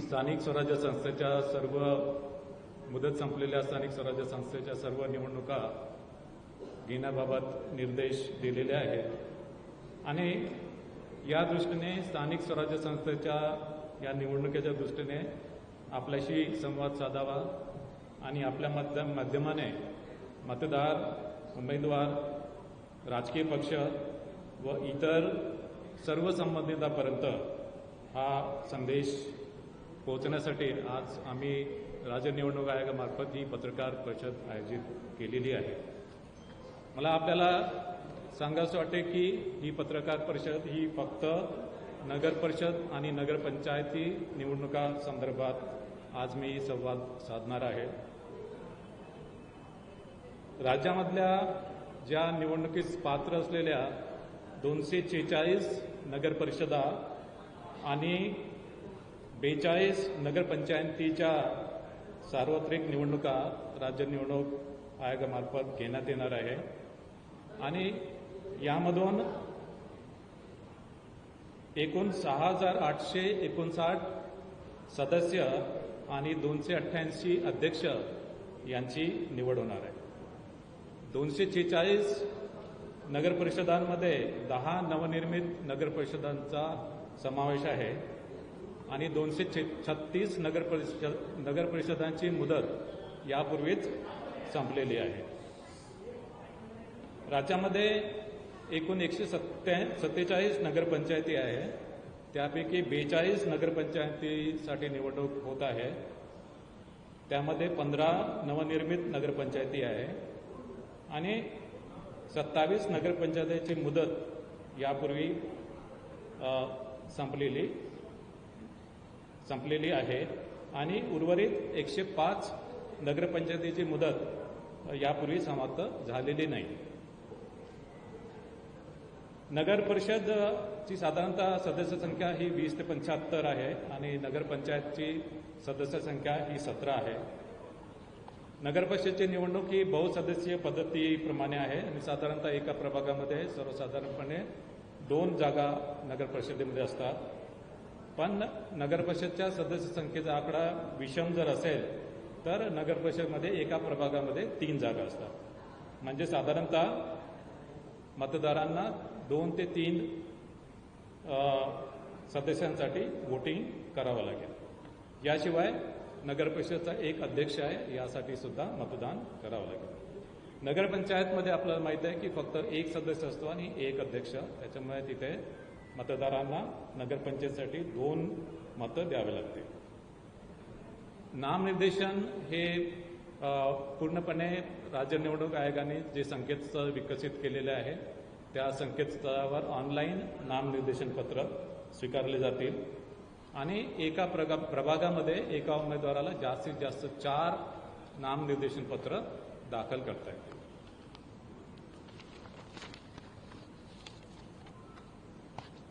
स्थानिक स्वराज्य संस्थेच्या सर्व मुदत संपलेल्या स्थानिक स्वराज्य संस्थेच्या सर्व निवडणुका घेण्याबाबत निर्देश दिलेले आहेत. आणि या दृष्टीने स्थानिक स्वराज्य संस्थेच्या या निवडणुकीच्या दृष्टीने आपल्याशी संवाद साधावा आणि आपल्या माध्यम माध्यमाने मतदार उमेदवार राजकीय पक्ष व इतर सर्व संबंधितांपर्यंत हा संदेश पोहोचण्यासाठी आज आम्ही राज्य निवडणूक आयोगामार्फत ही पत्रकार परिषद आयोजित केलेली आहे. मला आपल्याला सांगायचं वाटते की ही पत्रकार परिषद ही फक्त नगर परिषद आणि नगरपंचायती निवडणुका संदर्भात आज मी संवाद साधणार आहे. राज्यामधल्या ज्या निवडणुकीस पात्र असलेल्या दोनशे छेचाळीस नगरपरिषदा आणि बेचाळीस नगरपंचायतीच्या सार्वत्रिक निवडणुका राज्य निवडणूक आयोगामार्फत घेण्यात येणार आहे. आणि यामधून एकूण सहा हजार आठशे एकोणसाठ सदस्य आणि दोनशे अठ्ठ्याऐंशी अध्यक्ष यांची निवड होणार आहे. दोनशे छेचाळीस नगरपरिषदांमध्ये दहा नवनिर्मित नगरपरिषदांचा समावेश आहे. आणि दोनशे छत्तीस नगर परिषद नगर परिषदांची मुदत यापूर्वीच संपलेली आहे. राज्यामध्ये एकूण एकशे सत्त्या सत्तेचाळीस नगरपंचायती आहे. त्यापैकी बेचाळीस नगरपंचायतीसाठी निवडणूक होत आहे. त्यामध्ये पंधरा नवनिर्मित नगरपंचायती आहे. आणि सत्तावीस नगरपंचायतीची मुदत यापूर्वी संपलेली. संपलेली आहे. आणि उर्वरित एकशे पाच नगरपंचायतीची मुदत यापूर्वी समाप्त झालेली नाही. नगर परिषदची साधारणतः सदस्य संख्या ही वीस ते पंच्याहत्तर आहे आणि नगरपंचायतची सदस्य संख्या ही सतरा आहे. नगर परिषदची निवडणूक ही बहुसदस्यीय पद्धतीप्रमाणे आहे आणि साधारणतः एका प्रभागामध्ये सर्वसाधारणपणे दोन जागा नगर परिषदेमध्ये असतात. पण नगर परिषदच्या सदस्य संख्येचा आकडा विषम जर असेल तर नगर परिषदमध्ये एका प्रभागामध्ये तीन जागा असतात. म्हणजे साधारणतः मतदारांना दोन ते तीन सदस्यांसाठी वोटिंग करावं लागेल. याशिवाय नगर परिषदचा एक अध्यक्ष आहे यासाठी सुद्धा मतदान करावं लागेल. नगरपंचायतमध्ये आपल्याला माहिती आहे की फक्त एक सदस्य असतो आणि एक अध्यक्ष. त्याच्यामुळे तिथे मतदारांना नगरपंचायतीसाठी दोन मतं द्यावे लागतील. नामनिर्देशन हे अ, पूर्णपणे राज्य निवडणूक आयोगाने जे संकेतस्थळ विकसित केलेले आहे त्या संकेतस्थळावर ऑनलाईन नामनिर्देशन पत्र स्वीकारले जातील. आणि एका प्रगा प्रभागामध्ये एका जास्तीत जास्त चार नामनिर्देशन पत्र दाखल करता येतील.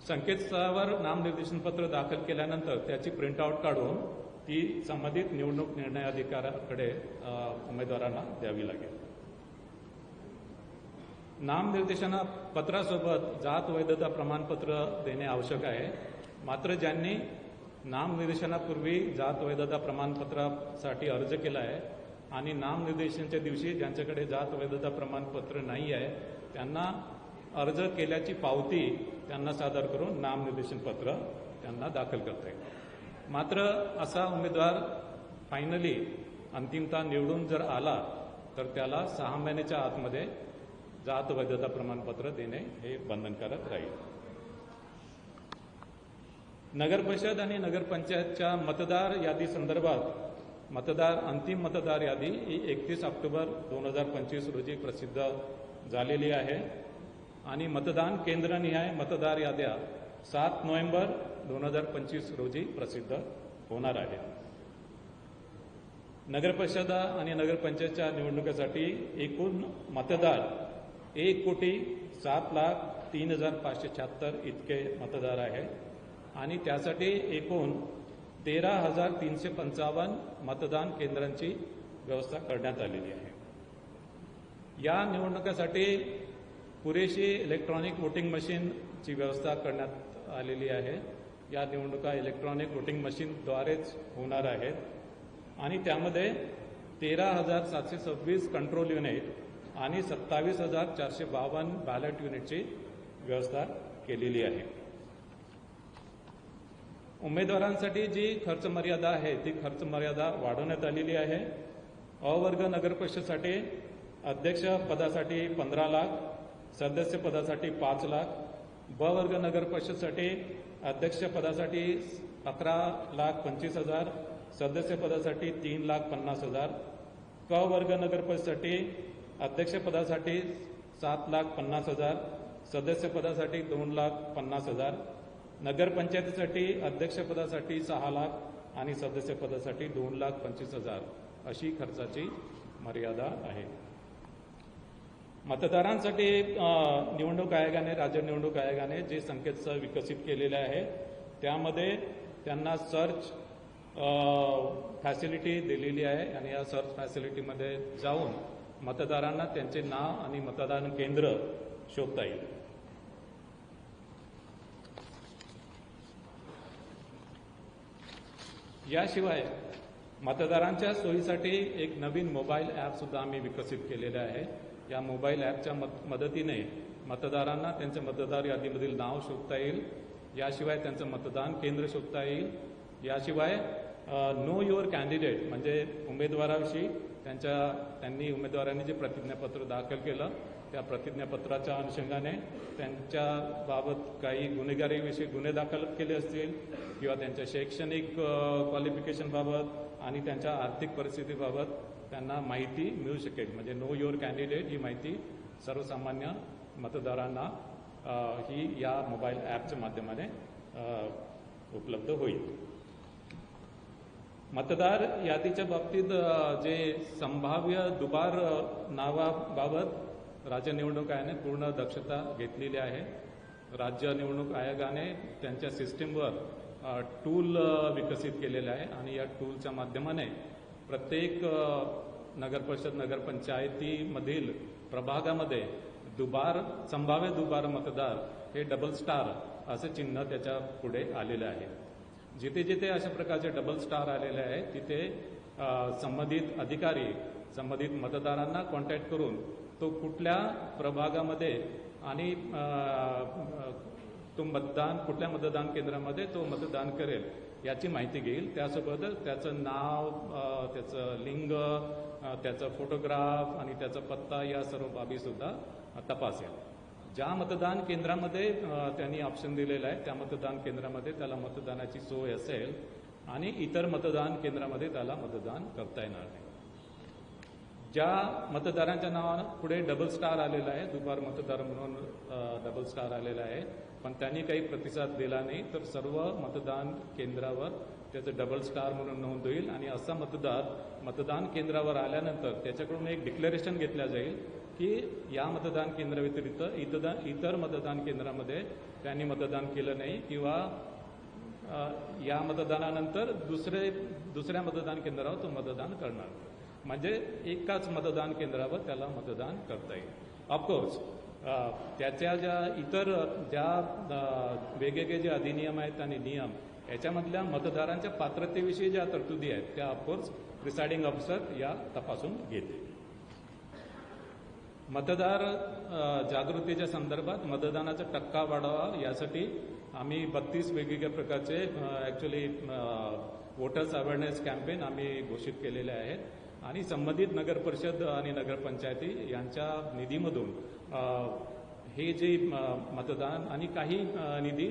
संकेतस्थळावर नामनिर्देशन पत्र दाखल केल्यानंतर त्याची प्रिंटआउट काढून ती संबंधित निवडणूक निर्णय अधिकाऱ्याकडे उमेदवारांना द्यावी लागेल. नामनिर्देशना पत्रासोबत जात वैधता प्रमाणपत्र देणे आवश्यक आहे. मात्र ज्यांनी नामनिर्देशनापूर्वी जात वैधता प्रमाणपत्रासाठी अर्ज केला आहे आणि नामनिर्देशनाच्या दिवशी ज्यांच्याकडे जात वैधता प्रमाणपत्र नाही आहे त्यांना अर्ज केल्याची पावती त्यांना सादर करून नामनिर्देशन पत्र त्यांना दाखल करता येईल मात्र असा उमेदवार फायनली अंतिमता निवडून जर आला तर त्याला सहा महिन्याच्या आतमध्ये जात वैधता प्रमाणपत्र देणे हे बंधनकारक राहील. नगर परिषद आणि नगरपंचायतच्या मतदार यादी संदर्भात मतदार अंतिम मतदार यादी ही एकतीस ऑक्टोबर दोन हजार पंचवीस रोजी प्रसिद्ध झालेली आहे. आणि मतदान केंद्रनिहाय मतदार याद्या सात नोव्हेंबर दोन हजार पंचवीस रोजी प्रसिद्ध होणार आहेत नगरपरिषदा आणि नगरपंचायतच्या निवडणुकीसाठी एकूण मतदार एक कोटी सात लाख तीन हजार पाचशे शहात्तर इतके मतदार आहे. आणि त्यासाठी एकूण तेरा हजार तीनशे पंचावन्न मतदान केंद्रांची व्यवस्था करण्यात आलेली आहे. या निवडणुकीसाठी पुरेशी इलेक्ट्रॉनिक वोटिंग मशीनची व्यवस्था करण्यात आलेली आहे. या निवडणुका इलेक्ट्रॉनिक वोटिंग मशीनद्वारेच होणार आहेत. आणि त्यामध्ये तेरा हजार सातशे सव्वीस कंट्रोल युनिट आणि सत्तावीस हजार चारशे बावन्न बॅलेट युनिटची व्यवस्था केलेली आहे. उमेदवारांसाठी जी खर्च मर्यादा आहे ती खर्च मर्यादा वाढवण्यात आलेली आहे. अवर्ग वर्ग नगर परिषदसाठी अध्यक्ष पदासाठी पंधरा लाख सदस्य पदासाठी पाच लाख ब वर्ग नगर परिषदसाठी अध्यक्ष पदासाठी अकरा लाख पंचवीस हजार सदस्य पदासाठी तीन लाख पन्नास हजार क वर्ग नगर परिषदसाठी अध्यक्ष पदासाठी सात लाख पन्नास हजार सदस्य पदासाठी दोन लाख पन्नास हजार नगरपंचायतीसाठी अध्यक्षपदासाठी सहा लाख आणि सदस्य पदासाठी दोन लाख पंचवीस हजार अशी खर्चाची मर्यादा आहे. मतदारांसाठी निवडणूक आयोगाने राज्य निवडणूक आयोगाने जे संकेतस्थळ विकसित केलेले आहे त्यामध्ये त्यांना सर्च फॅसिलिटी दिलेली आहे आणि या सर्च फॅसिलिटीमध्ये जाऊन मतदारांना त्यांचे नाव आणि मतदान केंद्र शोधता येईल. याशिवाय मतदारांच्या सोयीसाठी एक नवीन मोबाईल ॲपसुद्धा आम्ही विकसित केलेलं आहे. या मोबाईल ॲपच्या मद मदतीने मतदारांना त्यांच्या मतदार यादीमधील नाव शोधता येईल. याशिवाय त्यांचं मतदान केंद्र शोधता येईल. याशिवाय नो युअर कॅन्डिडेट म्हणजे उमेदवाराविषयी त्यांच्या त्यांनी उमेदवारांनी जे प्रतिज्ञापत्र दाखल केलं त्या प्रतिज्ञापत्राच्या अनुषंगाने त्यांच्या बाबत काही गुन्हेगारीविषयी गुन्हे दाखल केले असतील किंवा त्यांच्या शैक्षणिक क्वालिफिकेशनबाबत आणि त्यांच्या आर्थिक परिस्थितीबाबत त्यांना माहिती मिळू शकेल. म्हणजे नो युअर कॅन्डिडेट ही माहिती सर्वसामान्य मतदारांना ही या मोबाईल ॲपच्या माध्यमाने उपलब्ध होईल. मतदार यादीच्या बाबतीत जे संभाव्य दुबार नावाबाबत राज्य निवडणूक आयोगाने पूर्ण दक्षता घेतलेली आहे. राज्य निवडणूक आयोगाने त्यांच्या सिस्टीमवर टूल विकसित केलेलं आहे आणि या टूलच्या माध्यमाने प्रत्येक नगरपरिषद नगरपंचायतीमधील प्रभागामध्ये दुबार संभाव्य दुबार मतदार हे डबल स्टार असं चिन्ह त्याच्या पुढे आलेलं आहे. जिथे जिथे अशा प्रकारचे डबल स्टार आलेले आहे तिथे संबंधित अधिकारी संबंधित मतदारांना कॉन्टॅक्ट करून तो कुठल्या प्रभागामध्ये आणि तो मतदान कुठल्या मतदान केंद्रामध्ये तो मतदान करेल याची माहिती घेईल. त्यासोबतच त्याचं नाव त्याचं लिंग त्याचा त्याचं फोटोग्राफ आणि त्याचा पत्ता या सर्व बाबीसुद्धा तपासेल. ज्या मतदान केंद्रामध्ये त्यांनी ऑप्शन दिलेलं आहे त्या मतदान केंद्रामध्ये त्याला मतदानाची सोय असेल आणि इतर मतदान केंद्रामध्ये त्याला मतदान करता येणार नाही. ज्या मतदारांच्या नावानं पुढे डबल स्टार आलेला आहे दुपार मतदार म्हणून डबल स्टार आलेला आहे पण त्यांनी काही प्रतिसाद दिला नाही. तर सर्व मतदान केंद्रावर त्याचं डबल स्टार म्हणून नोंद होईल आणि असा मतदार मतदान केंद्रावर आल्यानंतर त्याच्याकडून एक डिक्लेरेशन घेतल्या जाईल की या मतदान केंद्राव्यतिरिक्त इतर इतर मतदान केंद्रामध्ये त्यांनी मतदान केलं नाही किंवा या मतदानानंतर दुसरे दुसऱ्या मतदान केंद्रावर तो मतदान करणार. म्हणजे एकाच मतदान केंद्रावर त्याला मतदान करता येईल. ऑफकोर्स त्याच्या ज्या इतर ज्या वेगवेगळे जे अधिनियम आहेत आणि नियम याच्यामधल्या मतदारांच्या पात्रतेविषयी ज्या तरतुदी आहेत त्या ऑफकोर्स प्रिसायडिंग ऑफिसर या तपासून घेते मतदार जागृतीच्या संदर्भात मतदानाचा टक्का वाढावा यासाठी आम्ही बत्तीस वेगवेगळ्या प्रकारचे ॲक्च्युली वोटर्स अवेअरनेस कॅम्पेन आम्ही घोषित केलेले आहेत. आणि संबंधित नगरपरिषद आणि नगरपंचायती यांच्या निधीमधून हे जे मतदान आणि काही निधी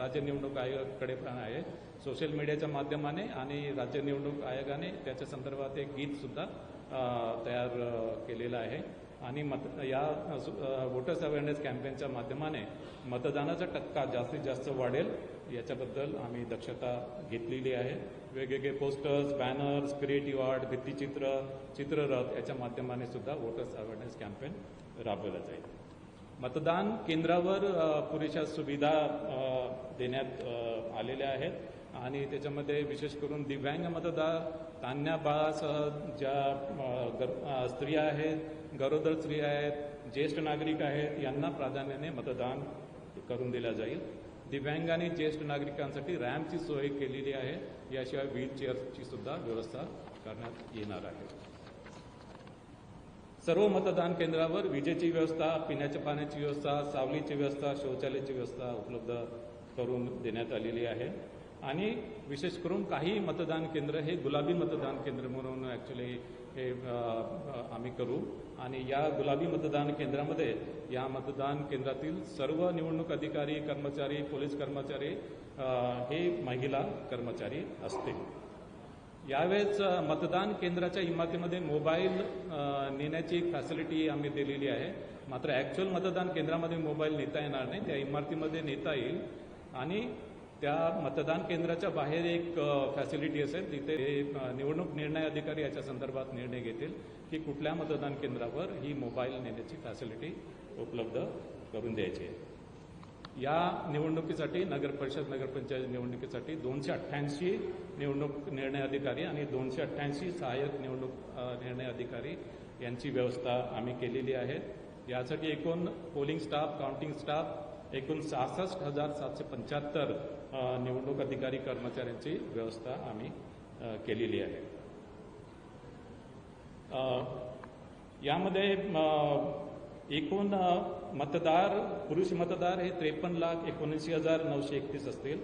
राज्य निवडणूक आयोगाकडे पण आहे. सोशल मीडियाच्या माध्यमाने आणि राज्य निवडणूक आयोगाने त्याच्या संदर्भात एक गीतसुद्धा तयार केलेलं आहे. आणि मत या वोटर्स अवेअरनेस कॅम्पेनच्या माध्यमाने मतदानाचा टक्का जास्तीत जास्त वाढेल. याच्याबद्दल आम्ही दक्षता घेतलेली आहे. वेगवेगळे पोस्टर्स बॅनर्स क्रिएटिव्ह आर्ट भित्तिचित्र चित्ररथ याच्या माध्यमाने सुद्धा वोटर्स अवेअरनेस कॅम्पेन राबवलं जाईल. मतदान केंद्रावर पुरेशा सुविधा देण्यात आलेल्या आहेत. आणि त्याच्यामध्ये विशेष करून दिव्यांग मतदार तान्या बाळासह ज्या गर स्त्रिया आहेत गरोदर स्त्रिया आहेत ज्येष्ठ नागरिक आहेत यांना प्राधान्याने मतदान करून दिलं जाईल. दिव्यांग आणि ज्येष्ठ नागरिकांसाठी रॅम्पची सोय केलेली आहे. याशिवाय व्हील चेअरची सुद्धा व्यवस्था करण्यात येणार आहे. सर्व मतदान केंद्रावर विजेची व्यवस्था पिण्याच्या पाण्याची व्यवस्था सावलीची व्यवस्था शौचालयाची व्यवस्था उपलब्ध करून देण्यात आलेली आहे. आणि विशेष करून काही मतदान केंद्र हे गुलाबी मतदान केंद्र म्हणून ॲक्च्युली हे आम्ही करू. आणि या गुलाबी मतदान केंद्रामध्ये या मतदान केंद्रातील सर्व निवडणूक अधिकारी कर्मचारी पोलीस कर्मचारी हे महिला कर्मचारी असतील. यावेळेस मतदान केंद्राच्या इमारतीमध्ये मोबाईल नेण्याची एक फॅसिलिटी आम्ही दिलेली आहे. मात्र ॲक्च्युअल मतदान केंद्रामध्ये मोबाईल नेता येणार नाही. त्या इमारतीमध्ये नेता येईल. आणि त्या मतदान केंद्राच्या बाहेर एक फॅसिलिटी असेल तिथे हे निवडणूक निर्णय अधिकारी याच्या संदर्भात निर्णय घेतील की कुठल्या मतदान केंद्रावर ही मोबाईल नेण्याची फॅसिलिटी उपलब्ध करून द्यायची आहे. या निवडणुकीसाठी नगर परिषद नगरपंचायत निवडणुकीसाठी दोनशे अठ्ठ्याऐंशी निवडणूक निर्णय अधिकारी आणि दोनशे अठ्ठ्याऐंशी सहाय्यक निवडणूक निर्णय अधिकारी यांची व्यवस्था आम्ही केलेली आहे. यासाठी एकूण पोलिंग स्टाफ काउंटिंग स्टाफ एकूण सहासष्ट हजार सातशे पंच्याहत्तर निवडणूक अधिकारी कर्मचाऱ्यांची व्यवस्था आम्ही केलेली आहे. यामध्ये एकूण मतदार पुरुष मतदार हे त्रेपन्न लाख एकोणऐंशी हजार नऊशे एकतीस असतील.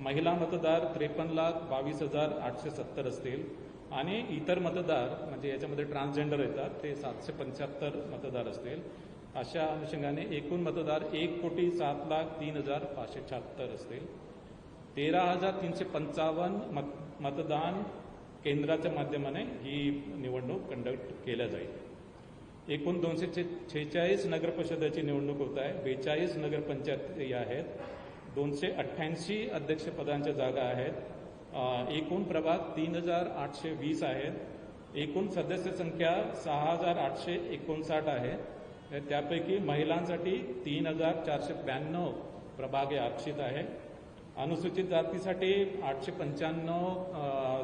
महिला मतदार त्रेपन्न लाख बावीस हजार आठशे सत्तर असतील. आणि इतर मतदार म्हणजे याच्यामध्ये ट्रान्सजेंडर येतात ते सातशे पंच्याहत्तर मतदार असतील. अशा अनुषंगाने एकूण मतदार एक कोटी सात लाख तीन हजार पाचशे शहात्तर असतील. तेरा हजार तीनशे पंचावन्न मत मतदान केंद्राच्या माध्यमाने ही निवडणूक कंडक्ट केल्या जाईल. एकूण दोनशे छे छेचाळीस नगर परिषदेची निवडणूक होत आहे. बेचाळीस नगरपंचायती आहेत. दोनशे अठ्ठ्याऐंशी अध्यक्षपदांच्या जागा आहेत. एकूण प्रभाग तीन हजार आठशे वीस आहेत. एकूण सदस्य संख्या सहा हजार आठशे एकोणसाठ आहे. त्यापैकी महिलांसाठी तीन हजार चारशे ब्याण्णव प्रभाग हे आरक्षित आहे. अनुसूचित जातीसाठी आठशे पंच्याण्णव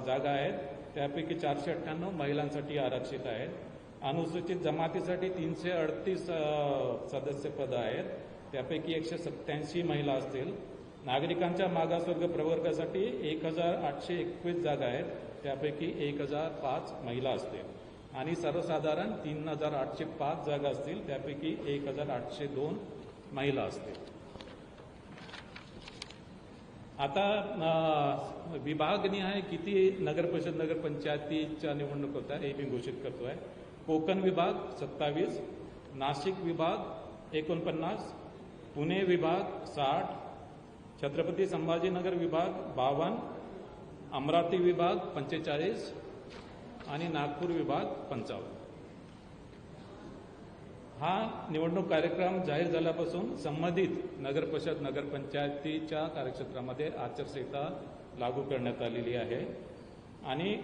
जागा आहेत. त्यापैकी चारशे अठ्ठ्याण्णव महिलांसाठी आरक्षित आहेत. अनुसूचित जमातीसाठी तीनशे अडतीस सदस्यपदं आहेत. त्यापैकी एकशे सत्याऐंशी महिला असतील. नागरिकांच्या मागासवर्ग प्रवर्गासाठी एक हजार आठशे एकवीस जागा आहेत. त्यापैकी एक हजार पाच महिला असतील. आणि सर्वसाधारण तीन हजार आठशे पाच जागा असतील त्यापैकी एक हजार आठशे दोन महिला असतील. आता विभागनिहाय किती नगर परिषद नगर पंचायतीच्या निवडणूक होत्या आहे हे मी घोषित करतोय. कोकण विभाग सत्तावीस नाशिक विभाग एकोणपन्नास पुणे विभाग साठ छत्रपती संभाजीनगर विभाग बावन्न अमरावती विभाग पंचेचाळीस आणि नागपूर विभाग पंचावन्न. हा निवडणूक कार्यक्रम जाहीर झाल्यापासून संबंधित नगरपरिषद नगरपंचायतीच्या कार्यक्षेत्रामध्ये आचारसंहिता लागू करण्यात आलेली आहे. आणि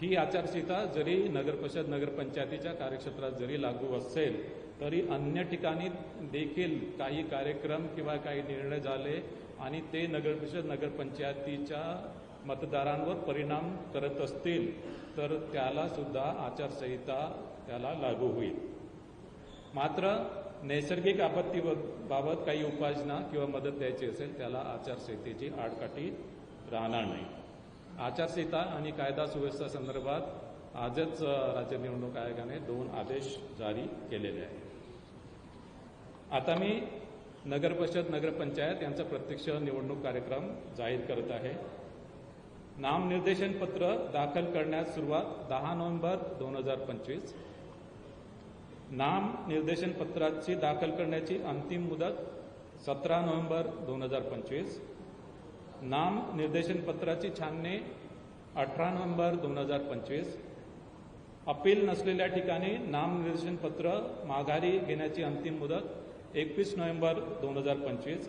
ही आचारसंहिता जरी नगरपरिषद नगरपंचायतीच्या कार्यक्षेत्रात जरी लागू असेल तरी अन्य ठिकाणी देखील काही कार्यक्रम किंवा काही निर्णय झाले आणि ते नगरपरिषद नगरपंचायतीच्या मतदारांवर परिणाम करत असतील तर त्याला सुद्धा आचारसंहिता त्याला लागू होईल. मात्र नैसर्गिक आपत्तीबाबत काही उपाययोजना किंवा मदत द्यायची असेल त्याला आचारसंहितेची आडकाठी राहणार नाही. आचारसंहिता आणि कायदा सुव्यवस्था संदर्भात आजच राज्य निवडणूक आयोगाने दोन आदेश जारी केलेले आहेत. आता मी नगर परिषद नगरपंचायत यांचा प्रत्यक्ष निवडणूक कार्यक्रम जाहीर करत आहे. नामनिर्देशन पत्र दाखल करण्यास सुरुवात दहा नोव्हेंबर दोन हजार पंचवीस. नाम निर्देशन पत्राची दाखल करण्याची अंतिम मुदत सतरा नोव्हेंबर दोन हजार पंचवीस. नाम निर्देशन पत्राची छाननी अठरा नोव्हेंबर दोन हजार पंचवीस. अपील नसलेल्या ठिकाणी नाम निर्देशन पत्र माघारी घेण्याची अंतिम मुदत एकवीस नोव्हेंबर दोन हजार पंचवीस.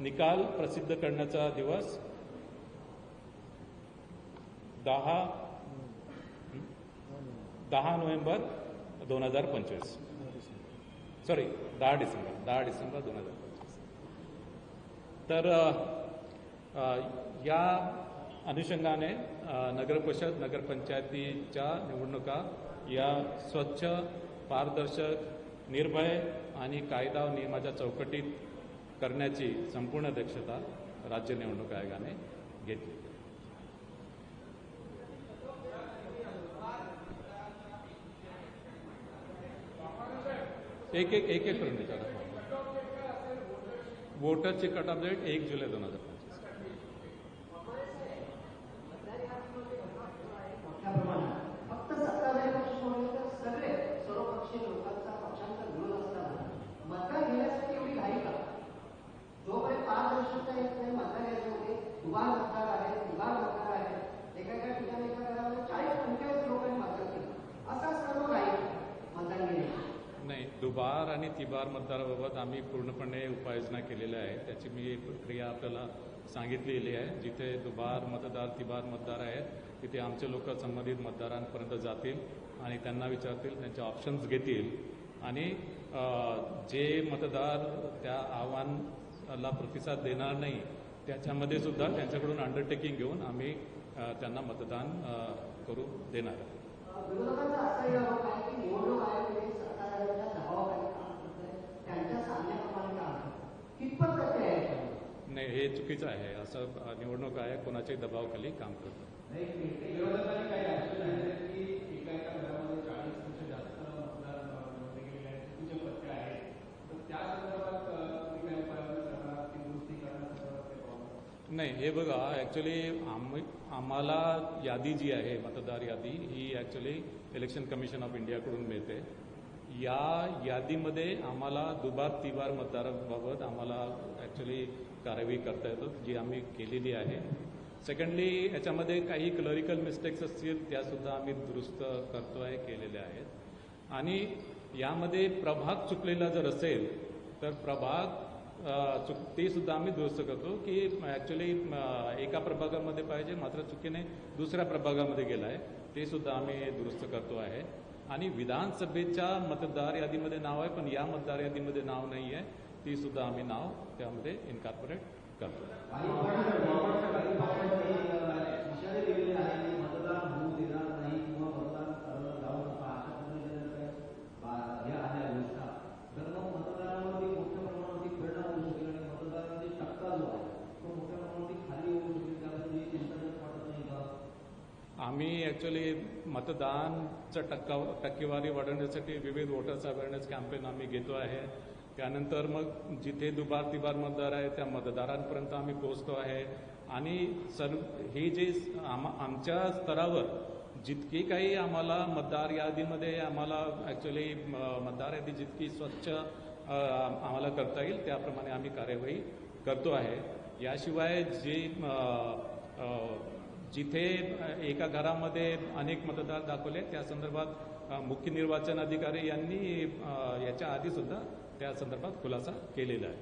निकाल प्रसिद्ध करण्याचा दिवस दहा दहा नोव्हेंबर दोन हजार पंचवीस. सॉरी दहा डिसेंबर दहा डिसेंबर दोन हजार पंचवीस. तर या अनुषंगाने नगर परिषद नगरपंचायतीच्या निवडणुका या स्वच्छ पारदर्शक निर्भय आणि कायदा नियमाच्या चौकटीत करण्याची संपूर्ण दक्षता राज्य निवडणूक आयोगाने घेतली. एक एक एक एक करून विचारा वोटरची कट ऑफ डेट एक जुलै दोन हजार पंचवीस मोठ्या प्रमाणात फक्त सत्ताधारी पक्ष सोडले तर सगळे सर्वपक्षीय लोकांचा पक्षांचा विरोध असताना मतदार घेण्यासाठी एवढी घाई का जोपर्यंत पारदर्शकता येत नाही मतदार याच्यामध्ये दुबार मतदार आहे तिबार मतदार आहे एका एका ठिकाणी एका घरामध्ये चाळीस पंचेचाळीस लोकांनी मतदान केलं असा सर्व घाई का मतदान घेण्याची नाही दुबार आणि तिबार मतदाराबाबत आम्ही पूर्णपणे उपाययोजना केलेल्या आहे त्याची मी एक प्रक्रिया आपल्याला सांगितलेली आहे. जिथे दुबार मतदार तिबार मतदार आहेत तिथे आमचे लोक संबंधित मतदारांपर्यंत जातील आणि त्यांना विचारतील त्यांचे ऑप्शन्स घेतील. आणि जे मतदार त्या आव्हानाला प्रतिसाद देणार नाही त्याच्यामध्ये सुद्धा त्यांच्याकडून अंडरटेकिंग घेऊन आम्ही त्यांना मतदान करू देणार आहे विरोधकांचा असाही आरोप आहे की निवडणूक आयोग हे सत्ताधाऱ्यांच्या दबावाखाली काम करतंय त्यांच्या सांगण्याप्रमाणे काम करतं कितपत सत्य आहे? याच्यामध्ये? नाही हे चुकीचं आहे. असं अ, निवडणूक आयोग कोणाच्याही दबावाखाली काम करतं. विरोधकांनी काही आक्षेप आहेत की एका एका घरामध्ये चाळीसपेक्षा जास्त मतदार नोंदणी केलेले आहेत. चुकीचे पत्ते आहेत. तर त्या संदर्भात अ, तुम्ही काही उपाययोजना करणार? ती दुरुस्ती करण्यासंदर्भात काही पावलं नाही? हे बघा ॲक्च्युली आम्ही आम्हाला यादी जी आहे मतदार यादी ही ॲक्च्युली इलेक्शन कमिशन ऑफ इंडियाकडून मिळते. या यादीमध्ये आम्हाला दुबार तिबार मतदाराबाबत आम्हाला ॲक्च्युली कार्यवाही करता येतो जी आम्ही केलेली आहे. सेकंडली याच्यामध्ये काही क्लरिकल मिस्टेक्स असतील त्यासुद्धा आम्ही दुरुस्त करतो आहे केलेल्या आहेत. आणि यामध्ये प्रभाग चुकलेला जर असेल तर प्रभाग चुक ते सुद्धा आम्ही दुरुस्त करतो की ॲक्च्युली एका प्रभागामध्ये पाहिजे मात्र चुकीने दुसऱ्या प्रभागामध्ये गेला आहे ते सुद्धा आम्ही दुरुस्त करतो आहे. आणि विधानसभेच्या मतदार यादीमध्ये नाव आहे पण या मतदार यादीमध्ये नाव नाही आहे. ती सुद्धा आम्ही नाव त्यामध्ये इन्कॉर्पोरेट करतो. आम्ही ॲक्च्युली मतदानचं टक्का टक्केवारी वाढवण्यासाठी विविध वोटर्स अवेअरनेस कॅम्पेन आम्ही घेतो आहे. त्यानंतर मग जिथे दुबार तिबार मतदार आहे त्या मतदारांपर्यंत आम्ही पोहोचतो आहे. आणि सर्व हे जे आम आमच्या स्तरावर जितकी काही आम्हाला मतदार यादीमध्ये आम्हाला ॲक्च्युली मतदार यादी जितकी स्वच्छ आम्हाला करता येईल त्याप्रमाणे आम्ही कार्यवाही करतो आहे. याशिवाय जे जिथे एका घरामध्ये अनेक मतदार दाखवले त्या संदर्भात मुख्य निर्वाचन अधिकारी यांनी याच्या आधी सुद्धा त्या संदर्भात खुलासा केलेला आहे.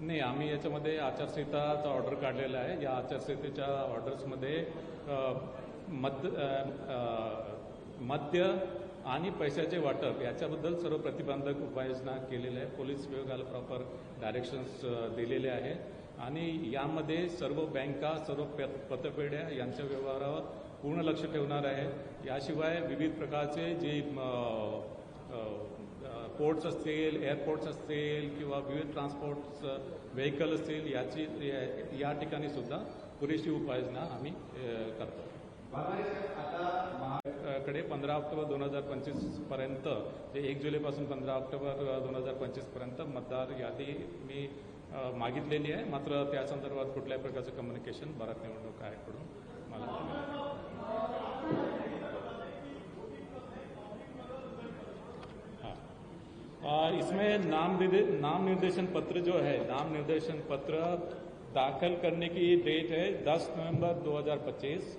नाही आम्ही याच्यामध्ये आचारसंहिताचा ऑर्डर काढलेला आहे. या आचारसंहितेच्या ऑर्डर्समध्ये मद मद्य आणि पैशाचे वाटप याच्याबद्दल सर्व प्रतिबंधक उपाययोजना केलेल्या आहे पोलीस विभागाला प्रॉपर डायरेक्शन्स दिलेले आहे आणि यामध्ये सर्व बँका सर्व प- पतपेढ्या यांच्या व्यवहारावर पूर्ण लक्ष ठेवणार आहे. याशिवाय विविध प्रकारचे जे पोर्ट्स असतील एअरपोर्ट्स असतील किंवा विविध ट्रान्सपोर्ट्स व्हेकल असतील याची या- ठिकाणी सुद्धा पुरेशी उपाययोजना आम्ही करतो. कडे पंधरा ऑक्टोबर दोन हजार पंचवीसपर्यंत जे एक जुलैपासून पंधरा ऑक्टोबर दोन हजार पंचवीसपर्यंत मतदार यादी मी मागितलेली आहे. मात्र त्या संदर्भात कुठल्याही प्रकारचं कम्युनिकेशन भारत निवडणूक आयोगाकडून मला इसमें नाम नाम निर्देशन पत्र जो है नाम निर्देशन पत्र दाखिल करने की डेट है 10 नवंबर 2025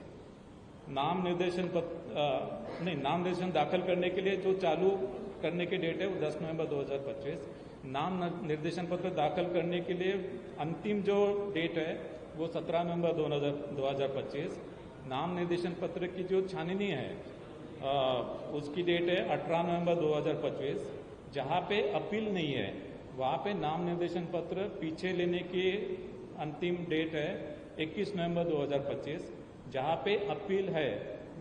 नाम निर्देशन पत्र अ, नहीं नाम निर्देशन दाखिल करने के लिए जो चालू करने की डेट है वो 10 नवंबर 2025 नाम निर्देशन पत्र दाखिल करने के लिए अंतिम जो डेट है वो 17 नवंबर 2025 नाम निर्देशन पत्र की जो छाननी है अ, उसकी डेट है 18 नवंबर 2025 जहाँ पे अपील नहीं है वहाँ पे नाम निर्देशन पत्र पीछे लेने की अंतिम डेट है 21 नवंबर 2025 जहाँ पे अपील है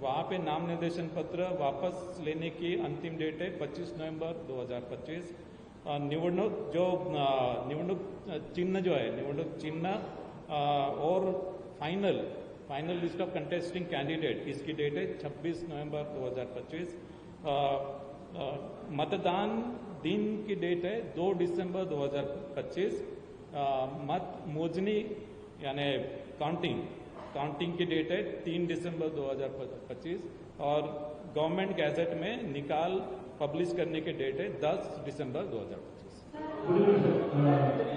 वहाँ पे नाम निर्देशन पत्र वापस लेने की अंतिम डेट है 25 नवंबर 2025 अ, निवडणूक जो निवडणूक चिन्ह जो है निवडणूक चिन्ह और final final list of contesting candidate इसकी डेट है 26 नवंबर 2025 अ, अ, मतदान दिन की डेट है 2 दिसंबर 2025 अ, मत मोजनी यानी काउंटिंग काउंटिंग की डेट है तीन दिसंबर 2025 और गवर्नमेंट गैजेट में निकाल पब्लिश करने की डेट है 10 दिसंबर 2025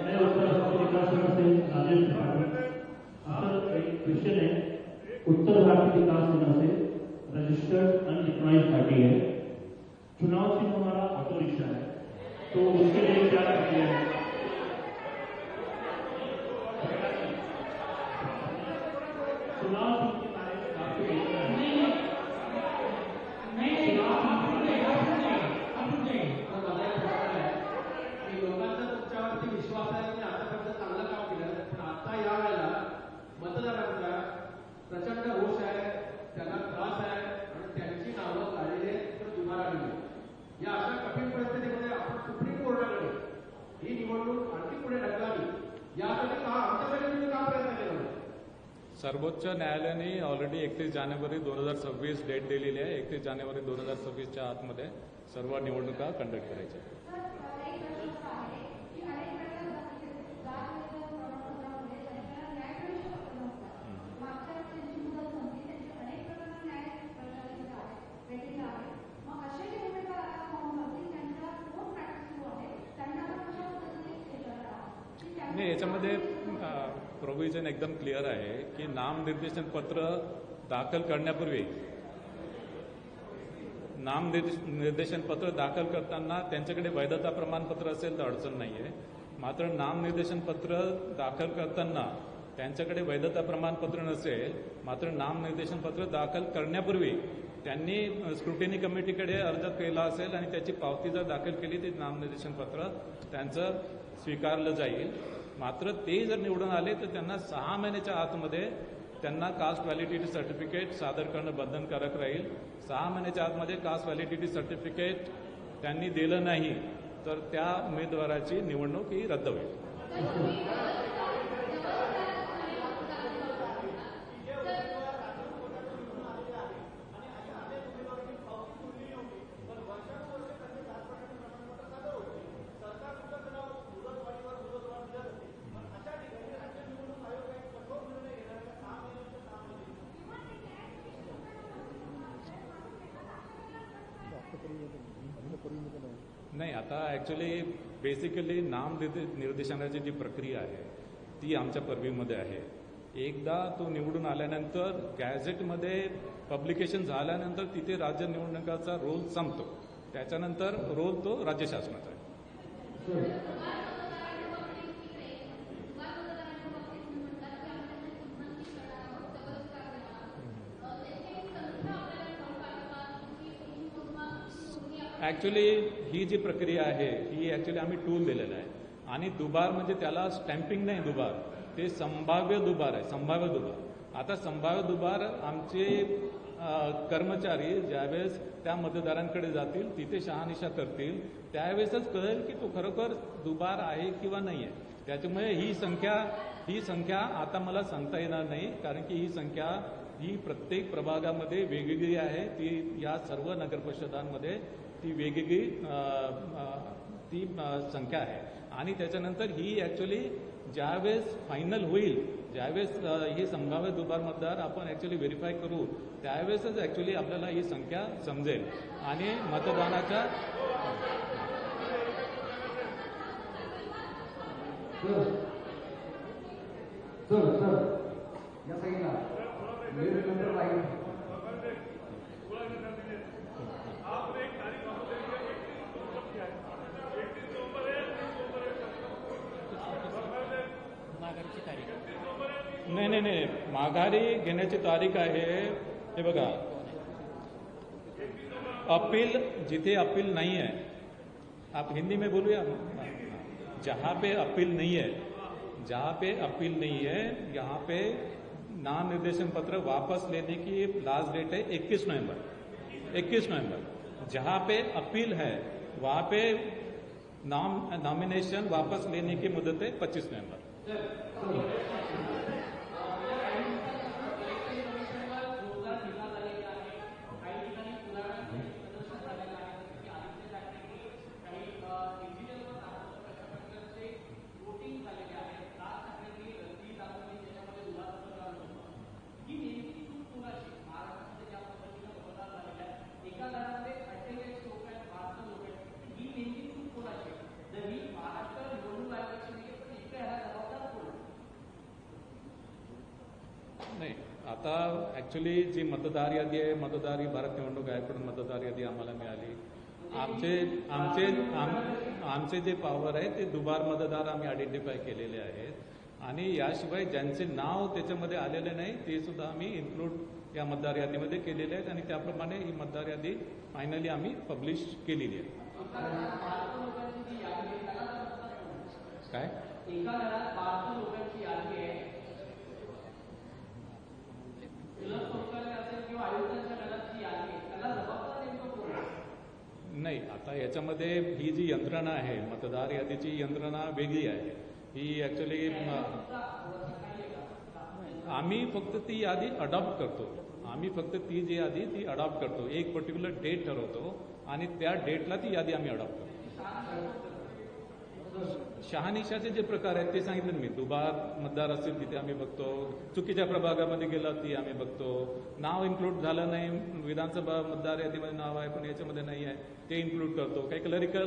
मैं उत्तर से भारतीय विकास सेना से रजिस्टर्ड अनडिप्लॉइड पार्टी है, चुनाव चिन्ह हमारा ऑटो रिक्शा है तो उसके लिए क्या प्रक्रिया है? चुनाव चिन्ह के बारे में आपको देखना है तर मला एक प्रश्न आहे की लोकांचा तुमच्यावरती विश्वास आहे की आतापर्यंत चांगलं काम केलं पण आता या वेळेला मतदारांचा प्रचंड रोष आहे त्यांना त्रास आहे आणि त्यांची नावं काढलेली आहेत तर दुबारा दिली या अशा कठीण परिस्थितीमध्ये आपण सुप्रीम कोर्टाकडे ही निवडणूक आणखी पुढे ढकलावी यासाठी का आमच्याकडे तुम्ही का प्रयत्न केला नाही? सर्वोच्च न्यायालयाने ऑलरेडी एकतीस जानेवारी दोन हजार सव्वीस डेट दिलेली आहे एकतीस जानेवारी दोन हजार सव्वीसच्या आतमध्ये सर्व निवडणुका कंडक्ट करायच्या. नाही याच्यामध्ये प्रोव्हिजन एकदम क्लिअर आहे की नामनिर्देशन पत्र दाखल करण्यापूर्वी नामनिर्देश निर्देशन पत्र दाखल करताना त्यांच्याकडे वैधता प्रमाणपत्र असेल तर अडचण नाही आहे मात्र नामनिर्देशन पत्र दाखल करताना त्यांच्याकडे वैधता प्रमाणपत्र नसेल मात्र नामनिर्देशन पत्र दाखल करण्यापूर्वी त्यांनी स्क्रुटिनी कमिटीकडे अर्ज केला असेल आणि त्याची पावती जर दाखल केली ती नामनिर्देशन पत्र त्यांचं स्वीकारलं जाईल. मात्र ते जर निवडून आले तर त्यांना सहा महिन्याच्या आतमध्ये त्यांना कास्ट व्हॅलिडिटी सर्टिफिकेट सादर करणं बंधनकारक राहील. सहा महिन्याच्या आतमध्ये कास्ट व्हॅलिडिटी सर्टिफिकेट त्यांनी दिलं नाही तर त्या उमेदवाराची निवडणूक ही रद्द होईल. नाही आता ॲक्च्युली बेसिकली नाम निर्देशनाची जी प्रक्रिया आहे ती आमच्या परवीमध्ये आहे. एकदा तो निवडून आल्यानंतर गॅझेटमध्ये पब्लिकेशन झाल्यानंतर तिथे राज्य निवडणुकाचा रोल संपतो. त्याच्यानंतर रोल तो राज्य शासनाचा आहे. ॲक्च्युली ही जी प्रक्रिया आहे ही ॲक्च्युली आम्ही टूल दिलेलं आहे. आणि दुबार म्हणजे त्याला स्टॅम्पिंग नाही दुबार ते संभाव्य दुबार आहे संभाव्य दुबार. आता संभाव्य दुबार आमचे कर्मचारी ज्यावेळेस त्या मतदारांकडे जातील तिथे शहानिशा करतील त्यावेळेसच कळेल की तो खरोखर दुबार आहे किंवा नाही आहे त्याच्यामुळे ही संख्या ही संख्या आता मला सांगता येणार नाही कारण की ही संख्या ही प्रत्येक प्रभागामध्ये वेगवेगळी आहे. ती या सर्व नगरपरिषदांमध्ये ती वेगवेगळी ती संख्या आहे. आणि त्याच्यानंतर ही ॲक्च्युली ज्यावेळेस फायनल होईल ज्यावेळेस हे संभाव्य दुबार मतदार आपण ॲक्च्युली व्हेरीफाय करू त्यावेळेसच ॲक्च्युली आपल्याला ही संख्या समजेल. आणि मतदानाच्या सर सर या नाही नाही, माघारी घेण्याची तारीख हे बघा. अपील, जिथे अपील नहीं है आप हिंदी में बोलिए जहाँ पे अपील नहीं है, जहाँ पे अपील नहीं है, यहाँ पे नाम निर्देशन पत्र वापस लेने की लास्ट डेट है 21 नवंबर। 21 नवंबर। जहाँ पे अपील है, वहाँ पे नाम, नॉमिनेशन वापस लेने की मुदत है 25 नवंबर। आता ऍक्च्युली जी मतदार यादी आहे मतदार ही भारत निवडणूक आयोगाकडून मतदार यादी आम्हाला मिळाली. आमचे आमचे आम- आमचे जे पॉवर आहे ते दुबार मतदार आम्ही आयडेंटिफाय केलेले आहेत. आणि याशिवाय ज्यांचे नाव त्याच्यामध्ये आलेले नाही ते सुद्धा आम्ही इन्क्लूड या मतदार यादीमध्ये केलेले आहेत. आणि त्याप्रमाणे ही मतदार यादी फायनली आम्ही पब्लिश केलेली आहे. काय एका घरात बारशे लोकांची यादी आहे विनोद सोनकर असेल किंवा आयुक्तांच्या घराची यादी आहे त्याला जबाबदार नेमकं कोण आहे? नाही आता याच्यामध्ये ही जी यंत्रणा आहे मतदार यादीची यंत्रणा वेगळी आहे. ही ऍक्च्युली आम्ही फक्त ती यादी अडॉप्ट करतो. आम्ही फक्त ती जी यादी ती अडॉप्ट करतो. एक पर्टिक्युलर डेट ठरवतो आणि त्या डेटला ती यादी आम्ही अडॉप्ट करतो. शहानिशाचे जे प्रकार आहेत ते सांगितलं मी. दुबा मतदार असतील तिथे आम्ही बघतो. चुकीच्या प्रभागामध्ये गेला ती आम्ही बघतो. नाव इन्क्लूड झालं नाही. विधानसभा मतदार यादीमध्ये नाव आहे पण याच्यामध्ये नाही आहे. ते इन्क्लूड करतो. काही क्लरिकल